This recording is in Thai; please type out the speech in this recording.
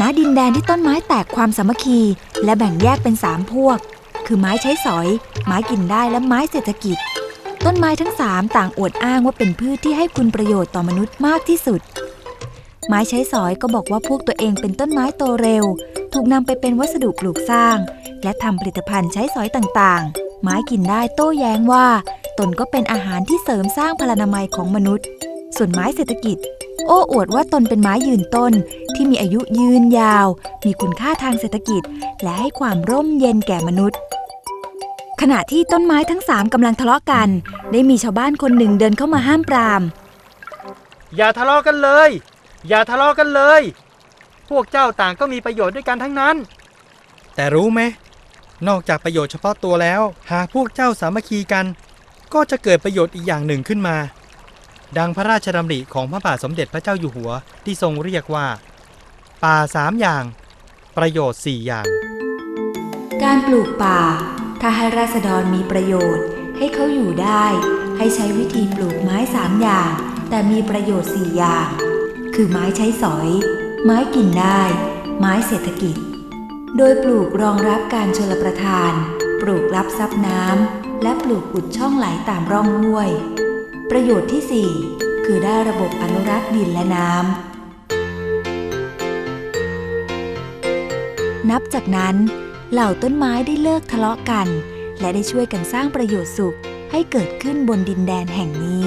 ณดินแดนที่ต้นไม้แตกความสามัคคี และแบ่งแยกเป็นสามพวก คือไม้ใช้สอย ไม้กินได้และไม้เศรษฐกิจ ต้นไม้ทั้งสามต่างอวดอ้างว่าเป็นพืชที่ให้คุณประโยชน์ต่อมนุษย์มากที่สุด ไม้ใช้สอยก็บอกว่าพวกตัวเองเป็นต้นไม้โตเร็ว ถูกนำไปเป็นวัสดุปลูกสร้าง และทำผลิตภัณฑ์ใช้สอยต่างๆ ไม้กินได้โต้แย้งว่า ตนก็เป็นอาหารที่เสริมสร้างพลานามัยของมนุษย์ ส่วนไม้เศรษฐกิจ โอ้อวดว่าตนเป็นไม้ยืนต้น ที่มีอายุยืนยาว มีคุณค่าทางเศรษฐกิจ และให้ความร่มเย็นแก่มนุษย์ ขณะที่ต้นไม้ทั้งสามกำลังทะเลาะกัน ได้มีชาวบ้านคนหนึ่งเดินเข้ามาห้ามปราม อย่าทะเลาะกันเลย อย่าทะเลาะกันเลย พวกเจ้าต่างก็มีประโยชน์ด้วยกันทั้งนั้น แต่รู้ไหมนอกจากประโยชน์เฉพาะตัวแล้ว หากพวกเจ้าสามัคคีกัน ก็จะเกิดประโยชน์อีกอย่างหนึ่งขึ้นมา ดังพระราชดำริของพระบาทสมเด็จพระเจ้าอยู่หัวที่ทรงเรียกว่า ป่าสามอย่าง ประโยชน์สี่อย่าง การปลูกป่า ถ้าให้ราษฎรมีประโยชน์ ให้เขาอยู่ได้ ให้ใช้วิธีปลูกไม้สามอย่าง แต่มีประโยชน์สี่อย่าง คือไม้ใช้สอย ไม้กินได้ ไม้เศรษฐกิจ โดยปลูกรองรับการชลประทาน ปลูกรับซับน้ำและปลูกอุดช่องไหลตามร่องห้วย ประโยชน์ที่ 4 คือได้ระบบอนุรักษ์ดินและน้ำ นับจากนั้น เหล่าต้นไม้ได้เลิกทะเลาะกัน และได้ช่วยกันสร้างประโยชน์สุขให้เกิดขึ้นบนดินแดนแห่งนี้